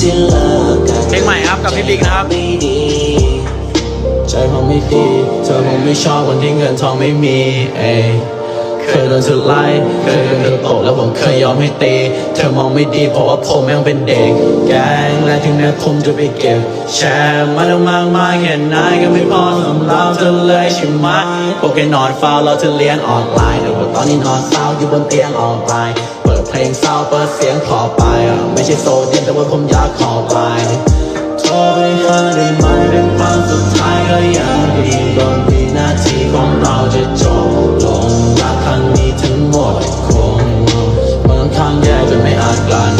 ที่เลิกกันเพลงใหม่ครับกับพี่บิ๊กนะครับไม่ดีใจผมไม่ดีเธอผมไม่ชอบคนที่เงินทองไม่มีเอยเคยโดนสุดไล่เคยโดนเธอตกแล้วผมเคยยอมให้ตีเธอมองไม่ดีเพราะว่าผมยังเป็นเด็ก แกงและถึงแม้ผมจะไปเก็บ แชร์มาแล้วมากมายแค่ไหนก็ไม่พอสำหรับเธอเลยใช่ไหมพวกแกนอนเฝ้าเราเธอเลี้ยงออนไลน์แต่ว่าตอนนี้นอนเศร้าอยู่บนเตียงออนไลน์ เพลงเศร้าเปิดเสียงขอไปอะไม่ใช่โซเดียมแต่ว่าผมอยากขอไปโทรไปหาได้ไหมเป็นครั้งสุดท้ายก็ยังดีก่อนวินาทีของเราจะจบลงรักครั้งนี้ทั้งหมดคงมันข้างแย่จนไม่อาจกลัน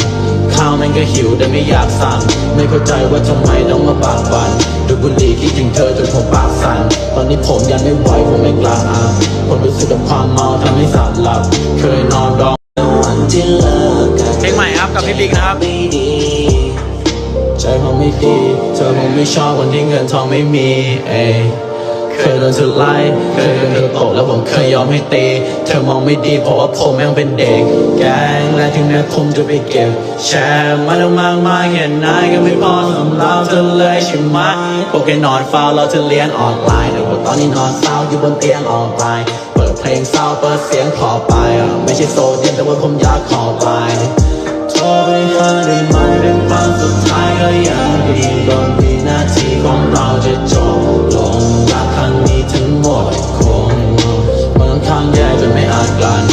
ข้าวมันก็หิวแต่ไม่อยากสั่งไม่เข้าใจว่าทำไมต้องมาปากบันดูบุหรี่คิดถึงเธอจนผมปากสั่นตอนนี้ผมยังไม่ไหวผมไม่กล้าอ่านผมรู้สึกกับความเมาทำให้สัตว์หลับ เคยนอนร้อง เพลงใหม่ครับกับพี่บิ๊กนะครับใจผมไม่ดีเธอผมไม่ชอบคนที่เงินทองไม่มีเอยเคยโดนสุดไล่เคยโดนตกแล้วผมเคยยอมให้ตีเธอมองไม่ดีเพราะว่าผมยังเป็นเด็ก แกงและถึงแม้ผมจะไปเก็บ แชร์มาแล้วมากมายแค่ไหนก็ไม่พอสำหรับเธอเลยใช่ไหมพวกแกนอนเฝ้าเราเธอเลี้ยงออนไลน์แต่ว่าตอนนี้นอนเศร้าอยู่บนเตียงออนไลน์ เปิดเพลงเศร้าเปิดเสียงขอไปอะไม่ใช่โซเดียมแต่ว่าผมอยากขอไปโทรไปหาได้ไหมเป็นครั้งสุดท้ายก็ยังดีก่อนวินาทีของเราจะจบลงรักครั้งนี้ทั้งหมดคงมันข้งแย่จนไม่อาจกลัน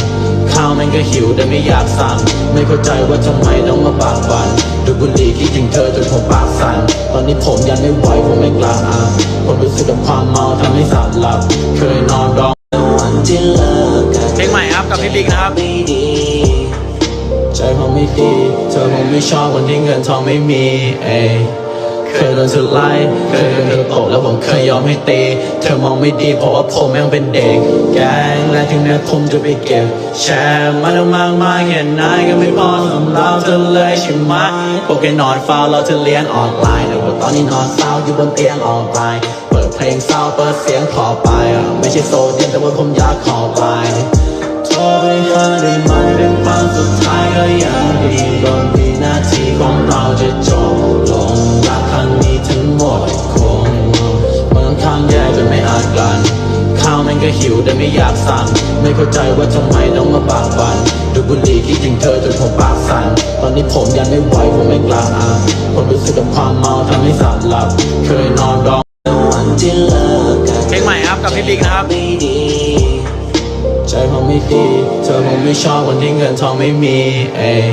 ข้าวมันก็หิวแต่ไม่อยากสั่งไม่เข้าใจว่าทำไมต้องมาปากบันดูบุหรี่คิดถึงเธอจนผมปากสั่นตอนนี้ผมยังไม่ไหวผมไม่กล้าอ่านผมรู้สึกกับความเมาทำให้สัตว์หลับ เคยนอนร้อง เพลงใหม่ครับกับพี่บิ๊กนะครับใจผมไม่ดีเธอผมไม่ชอบคนที่เงินทองไม่มีเอเคยโดนสุดไล่เคยโดนเธอตกแล้วผมเคยยอมให้ตีเธอมองไม่ดีเพราะว่าผมยังเป็นเด็ก แกงและถึงแม้ผมจะไปเก็บ แชร์มาแล้วมากมายแค่ไหนก็ไม่พอสำหรับเธอเลยใช่ไหมพวกแกนอนเฝ้าเราเธอเลี้ยงออนไลน์แต่ว่าตอนนี้นอนเศร้าอยู่บนเตียงออนไลน์ เพลงเศร้าเปิดเสียงขอไป ไม่ใช่โซเดียมแต่ว่าผมอยากขอไปโทรไปหาได้ไหมเป็นครั้งสุดท้ายก็ยังดีก่อนวินาทีของเราจะจบลงรักครั้งนี้ทั้งหมดคงมันข้างแย่จนไม่อาจกลันข้าวมันก็หิวแต่ไม่อยากสั่งไม่เข้าใจว่าทำไมต้องมาปากบันดูบุหรี่คิดถึงเธอจนผมปากสั่นตอนนี้ผมยังไม่ไหวผมไม่กล้าอ่านผมรู้สึกกับความเมาทำให้สัตว์หลับ เคยนอนร้อง เลิกกันเพลงใหม่ครับกับพี่บิ๊กนะครับไม่ดีใจผมไม่ดีเธอผมไม่ชอบคนที่เงินทองไม่มีเอย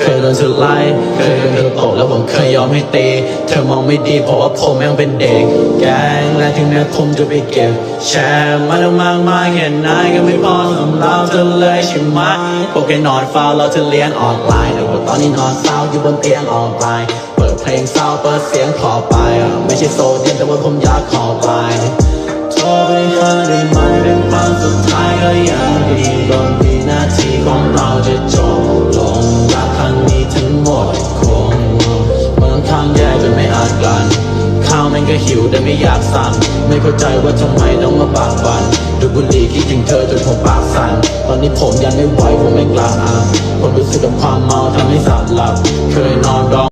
เคยโดนสุดไล่เคยโดนเธอตกแล้วผมเคยยอมให้ตีเธอมองไม่ดีเพราะว่าผมยังเป็นเด็ก แกงและถึงแม้ผมจะไปเก็บ แชร์มาแล้วมากมายแค่ไหนก็ไม่พอสำหรับเธอเลยใช่ไหมพวกแกนอนเฝ้าเราเธอเลี้ยงออนไลน์แต่ว่าตอนนี้นอนเศร้าอยู่บนเตียงออนไลน์ เพลงเศร้าเปิดเสียงขอไป ไม่ใช่โซเดียมแต่ว่าผมอยากขอไปโทรไปหาได้ไหมเป็นครั้งสุดท้ายก็ยังดีก่อนวินาทีของเราจะจบลงรักครั้งนี้ทั้งหมดคงมันข้างแย่จนไม่อาจกลันข้าวมันก็หิวแต่ไม่อยากสั่งไม่เข้าใจว่าทำไมต้องมาปากบันดูบุหรี่คิดถึงเธอจนผมปากสั่นตอนนี้ผมยังไม่ไหวผมไม่กล้าอ่านผมรู้สึกกับความเมาทำให้สัตว์หลับ เคยนอนร้อง